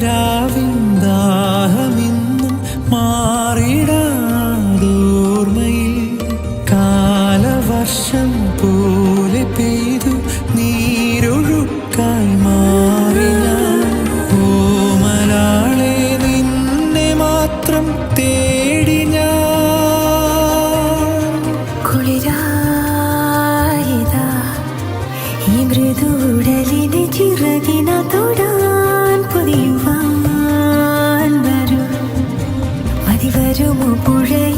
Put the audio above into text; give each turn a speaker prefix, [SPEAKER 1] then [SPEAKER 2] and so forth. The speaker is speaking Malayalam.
[SPEAKER 1] രാവിന്ദാഹമിന്നും മാറിടാതോർമ്മയിൽ കാലവർഷം പോലെ പെയ്തു നീരൊഴുക്കായി മാറി നിന്നെ മാത്രം തേടി ഞാൻ
[SPEAKER 2] കുളിരായതാ ഈ മൃദുടലിന് 为着我不忍。